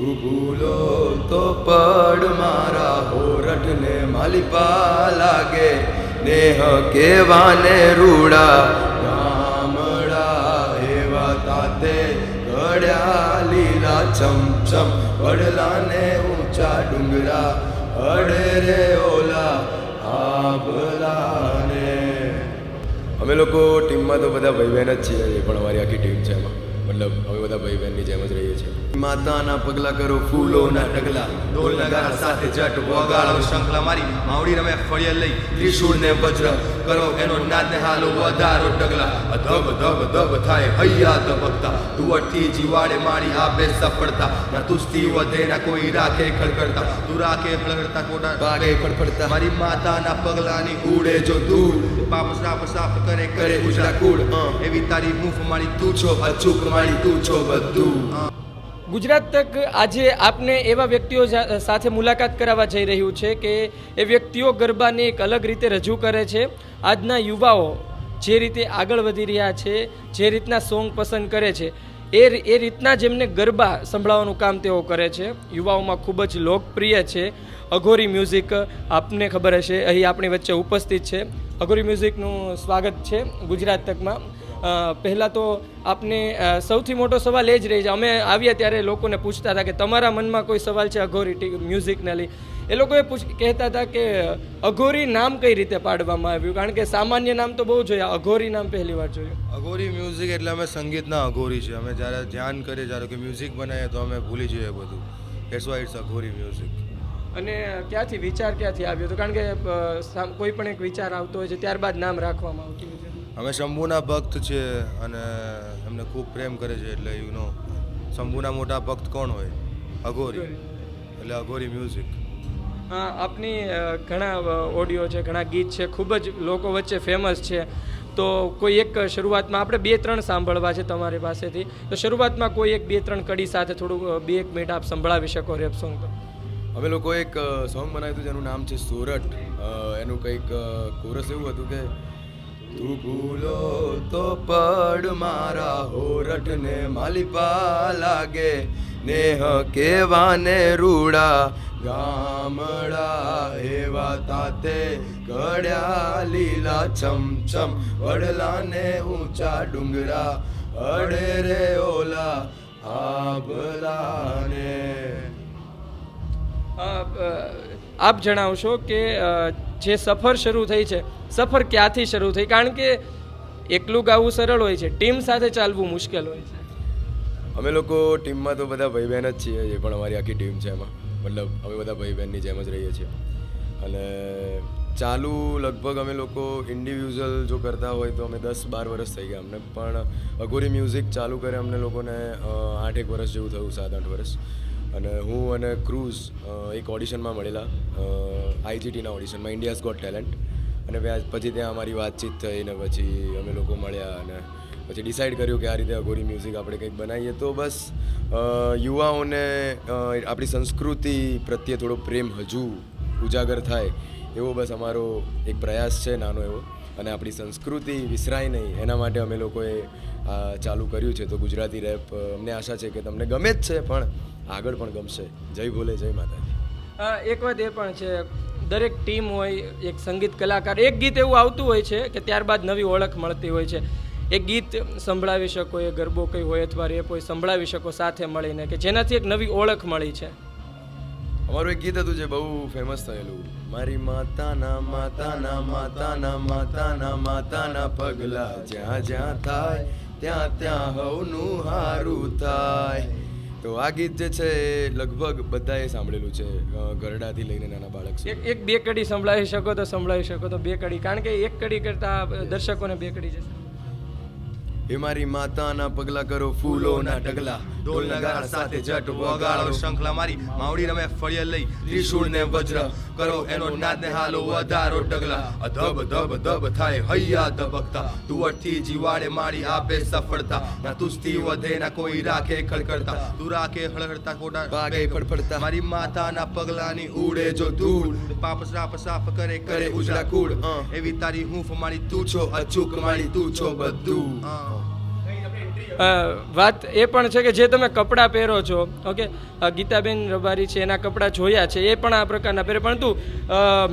તું ભૂલો તો પડ, મારા હોરઠને માલિપા લાગે. નેહ કેવાને રૂડા, ગામડા એવા તાતે ઘડ્યા લીલા ચમચમ. વડલાને ઊંચા ડુંગરા, અડે રે ઓલા આભલાને. અમે લોકો ટીમમાં તો બધા ભાઈ બહેન જ છીએ પણ અમારી આખી ટીમ છે એમાં. મતલબ હવે બધા ભાઈ બહેનની જેમ જ રહીએ છીએ. માતાના પગલા કરો ફૂલોના ઢગલા. ઢોલ નગારા સાથે જટ વગાડો શંખલા મારી માવડી રમે ફળિયા લઈ ત્રિશુળ ને વજ્ર. કરો એનો નાદ હાલો વધારો ડગલા ધબ ધબ ધબ થાય હૈયા ધબકતા. ધુવટથી જીવાડે મારી આપે સફળતા. ના તુસ્તી વધે ના કોઈ રાખે ખડખડતા. તું રાખે ખડખડતા કોટા ભાગે ફડફડતા મારી માતાના પગલાની ઉડે જો દૂર પાપ સાફ સાફ કરે કરે ઉજળા કુળ. એવી તારી મૂફ મારી તું છો અચૂક મારી તું છો બધું. ગુજરાત તક આજે આપને એવા વ્યક્તિઓ સાથે મુલાકાત કરાવવા જઈ રહ્યું છે કે એ વ્યક્તિઓ ગરબાને એક અલગ રીતે રજૂ કરે છે. આજના યુવાઓ જે રીતે આગળ વધી રહ્યા છે, જે રીતના સોંગ પસંદ કરે છે, એ એ રીતના જેમને ગરબા સંભળાવવાનું કામ તેઓ કરે છે. યુવાઓમાં ખૂબ જ લોકપ્રિય છે. અઘોરી મ્યુઝિક આપને ખબર હશે. અહીં આપણી વચ્ચે ઉપસ્થિત છે. અઘોરી મ્યુઝિકનું સ્વાગત છે ગુજરાત તકમાં. પહેલાં તો આપને સૌથી મોટો સવાલ એ જ રહી છે. અમે આવ્યા ત્યારે લોકોને પૂછતા હતા કે તમારા મનમાં કોઈ સવાલ છે અઘોરી મ્યુઝિકને લઈ? એ લોકોએ પૂછ કહેતા હતા કે અઘોરી નામ કઈ રીતે પાડવામાં આવ્યું? કારણ કે સામાન્ય નામ તો બહુ જોયા અઘોરી નામ પહેલી વાર જોયું. અઘોરી મ્યુઝિક એટલે અમે સંગીતના અઘોરી છે અમે જ્યારે ધ્યાન કરીએ જ્યારે કે મ્યુઝિક બનાવીએ તો અમે ભૂલી જઈએ બધું. It's why it's Aghori music. અને ક્યાંથી વિચાર ક્યાંથી આવ્યો? હતો કારણ કે કોઈ પણ એક વિચાર આવતો હોય છે ત્યારબાદ નામ રાખવામાં આવતું અમે શંભુના ભક્ત છે અને એમને ખૂબ પ્રેમ કરે છે એટલે યુ નો શંભુના મોટા ભક્ત કોણ હોય? અઘોરી. એટલે અઘોરી મ્યુઝિક હા આપની ઘણા ઓડિયો છે ઘણા ગીત છે ખૂબ જ લોકો વચ્ચે ફેમસ છે. તો કોઈ એક શરૂઆતમાં આપણે બે ત્રણ સાંભળવા છે તમારી પાસેથી. તો શરૂઆતમાં કોઈ એક બે ત્રણ કડી સાથે થોડું બે એક મિનિટ આપ સંભળાવી શકો રેપ સોંગ તો. અમે લોકો એક સોંગ બનાવ્યું હતું જેનું નામ છે સોરઠ. એનું કંઈક કોરસ એવું હતું કે તું ભૂલો તો પડ મારા હોરઠને માલિપા લાગે. નેહ કેવાને રૂડા, ગામડા એવા તાતે ઘડ્યા લીલા ચમચમ વડલાને ઊંચા ડુંગરા, અડે રે ઓલા આભલાને. આપ જણાવશો કે જે સફર શરૂ થઈ છે, સફર ક્યાંથી શરૂ થઈ? કારણ કે એકલું ગાવું સરળ હોય છે, ટીમ સાથે ચાલવું મુશ્કેલ હોય છે. અમે લોકો ટીમમાં તો બધા ભાઈ બહેન જ છીએ, એ પણ અમારી આખી ટીમ છે એમાં. મતલબ અમે બધા ભાઈ બહેનની જેમ જ રહીએ છીએ. અને ચાલુ લગભગ અમે લોકો ઇન્ડિવિઝ્યુઅલ જો કરતા હોય તો અમે દસ બાર વર્ષ થઈ ગયા અમને. પણ અઘોરી મ્યુઝિક ચાલુ કરે અમને લોકોને આઠ આઠેક વર્ષ જેવું થયું સાત આઠ વર્ષ અને હું અને ક્રૂઝ એક ઓડિશનમાં મળેલા આઈજીટીના ઓડિશનમાં ઇન્ડિયાઝ ગોટ ટેલેન્ટ અને પછી ત્યાં અમારી વાતચીત થઈ ને પછી અમે લોકો મળ્યા અને પછી ડિસાઈડ કર્યું કે આ રીતે અઘોરી મ્યુઝિક આપણે કંઈક બનાવીએ. તો બસ યુવાઓને આપણી સંસ્કૃતિ પ્રત્યે થોડો પ્રેમ હજુ ઉજાગર થાય એવો બસ અમારો એક પ્રયાસ છે, નાનો એવો. અને આપણી સંસ્કૃતિ વિસરાય નહીં. એના માટે અમે લોકોએ ચાલુ કર્યું છે તો ગુજરાતી રેપ અમને આશા છે કે તમને ગમે જ છે પણ આગળ પણ ગમશે. જય ભોલે જય માતાજી. એક વાત એ પણ છે દરેક ટીમ હોય એક સંગીત કલાકાર એક ગીત એવું આવતું હોય છે કે ત્યારબાદ નવી ઓળખ મળતી હોય છે. એક ગીત સંભળાવી શકો એ ગરબો કંઈ હોય અથવા રેપ હોય સંભળાવી શકો સાથે મળીને કે જેનાથી એક નવી ઓળખ મળી છે. અમારું એક ગીત હતું જે બહુ ફેમસ થયેલું. મારી માતાના માતાના માતાના માતાના માતાના પગલા જ્યાં જ્યાં થાય ત્યાં ત્યાં હવનું હારું થાય. તો આ ગીત જે છે એ લગભગ બધાએ સાંભળેલું છે ઘરડાથી લઈને નાના બાળક એક એક બે કડી સંભળાવી શકો તો સંભળાવી શકો તો બે કડી. કારણ કે એક કડી કરતાં દર્શકોને બે કડી જશે. એ મારી માતાના પગલા કરો ફૂલોના ઢગલા. ઢોલ નગારા સાથે જટ વગાડો શંખલા મારી માવડી રમે ફળિયા લઈ ત્રિશુળ ને વજ્ર કરો એનો નાદ ને હાલો વધારો ડગલા અધબ ધબ ધબ થાય હૈયા ધબકતા. તુવટથી જીવાડે મારી આપે સફળતા. ના તુસ્તી વધે ના કોઈ રાખે ખડખડતા તું રાખે ખડખડતા કોટા ભાગે ફડફડતા. મારી માતાના પગલાની ઉડે જો ધૂળ. પાપ સાફ સાફ કરે કરે ઉજળા કુળ. એવી તારી હૂંફ મારી તું છો અચૂક મારી તું છો બધું. વાત એ પણ છે કે જે તમે કપડાં પહેરો છો ઓકે? ગીતાબેન રબારી છે એના કપડાં જોયા છે એ પણ આ પ્રકારના પહેરે. પરંતુ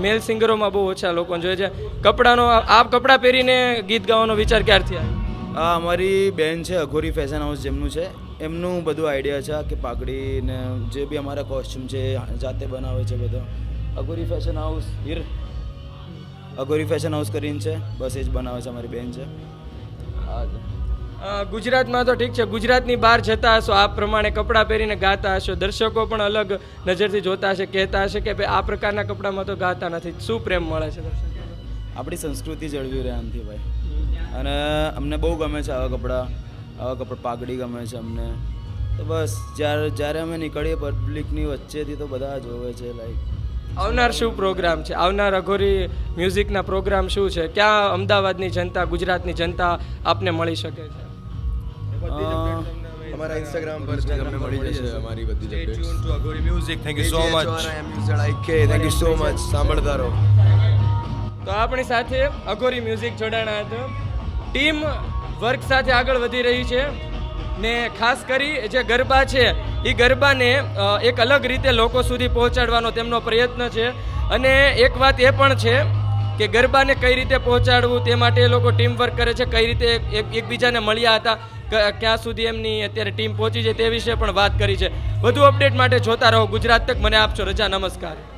મેલ સિંગરોમાં બહુ ઓછા લોકો જોઈએ છે. કપડાનો આ કપડાં પહેરીને ગીત ગાવાનો વિચાર ક્યારથી આવ્યો? આ અમારી બેન છે અઘોરી ફેશન હાઉસ જેમનું છે. એમનું બધું આઈડિયા છે કે પાઘડી ને જે બી અમારા કોસ્ચ્યુમ છે જાતે બનાવે છે બધો. Aghori fashion house Heer. Aghori fashion house કરીને છે બસ એ જ બનાવે છે અમારી બેન છે. હા ગુજરાતમાં તો ઠીક છે. ગુજરાતની બહાર જતા હશો. આ પ્રમાણે કપડાં પહેરીને ગાતા હશો. દર્શકો પણ અલગ નજરથી જોતા હશે કહેતા હશે કે ભાઈ આ પ્રકારના કપડામાં તો ગાતા નથી. શું પ્રેમ મળે છે આપણી સંસ્કૃતિ જળવી રહે આમથી ભાઈ. અને અમને બહુ ગમે છે આવા કપડાં. આવા કપડાં પાઘડી ગમે છે અમને. તો બસ જ્યારે જ્યારે અમે નીકળીએ પબ્લિકની વચ્ચેથી તો બધા જોવે છે લાઈક આવનાર શું પ્રોગ્રામ છે? આવનાર અઘોરી મ્યુઝિકના પ્રોગ્રામ શું છે? ક્યાં અમદાવાદની જનતા ગુજરાતની જનતા આપને મળી શકે છે? અમારા ઇન્સ્ટાગ્રામ પર તમને મળી જશે અમારી બધી જ updates. tuned to Agori Music. Thank you so much. Thank you so much સાંભળતા રહો. તો આપણી સાથે અઘોરી મ્યુઝિક જોડાણા હતો. ટીમ વર્ક સાથે આગળ વધી રહી છે. ને ખાસ કરી જે ગરબા છે એ ગરબાને એક અલગ રીતે લોકો સુધી પહોંચાડવાનો તેમનો પ્રયત્ન છે. અને એક વાત એ પણ છે કે ગરબાને કઈ રીતે પહોંચાડવું તે માટે એ લોકો ટીમ વર્ક કરે છે કઈ રીતે એક એકબીજાને મળ્યા હતા. ક્યાં સુધી એમની અત્યારે ટીમ પહોંચી છે તે વિશે પણ વાત કરી છે. વધુ અપડેટ માટે જોતા રહો ગુજરાત તક. મને આપશો રજા. નમસ્કાર.